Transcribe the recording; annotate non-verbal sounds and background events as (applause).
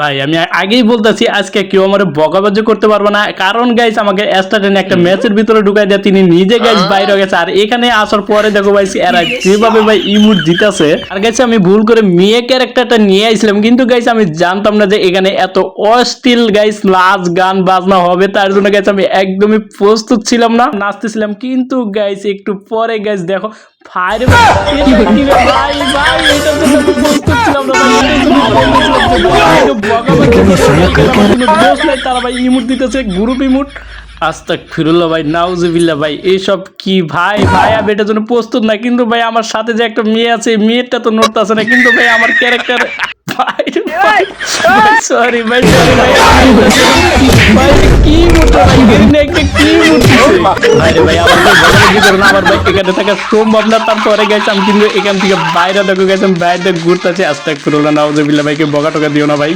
ভাই আমি আগেই বলতেছি আজকে কেউ আমার বকাবাজি করতে পারবে না। কারণ গাইস আমাকে অ্যাস্টাটেন একটা ম্যাচের ভিতরে ঢুকাই দেয় তিনি নিজে গাইস বাইরে গেছে। আর এখানে আসার পরে দেখো ভাই এরা যেভাবে ভাই ইমুট জিতাছে আর গাইছে আমি ভুল করে মেয়ে ক্যারেক্টারটা নিয়ে আইছিলাম কিন্তু গাইস আমি জানতাম না যে এখানে এত অস্থিল গাইস নাচ গান বাজনা হবে তার জন্য গাইস আমি একদমই প্রস্তুত ছিলাম না। নাচতেছিলাম কিন্তু গাইস একটু পরে গাইস দেখো ফায়ার (laughs) ভাই ভাই এইসব কি ভাই জন্য প্রস্তুত না কিন্তু ভাই আমার সাথে যে একটা মেয়ে আছে মেয়েটা তো নড়তেছে না কিন্তু ভাই আমার ক্যারেক্টার সরি ভাই সরি ভাই কি মুহূর্ত বকা টকা দিও না ভাই।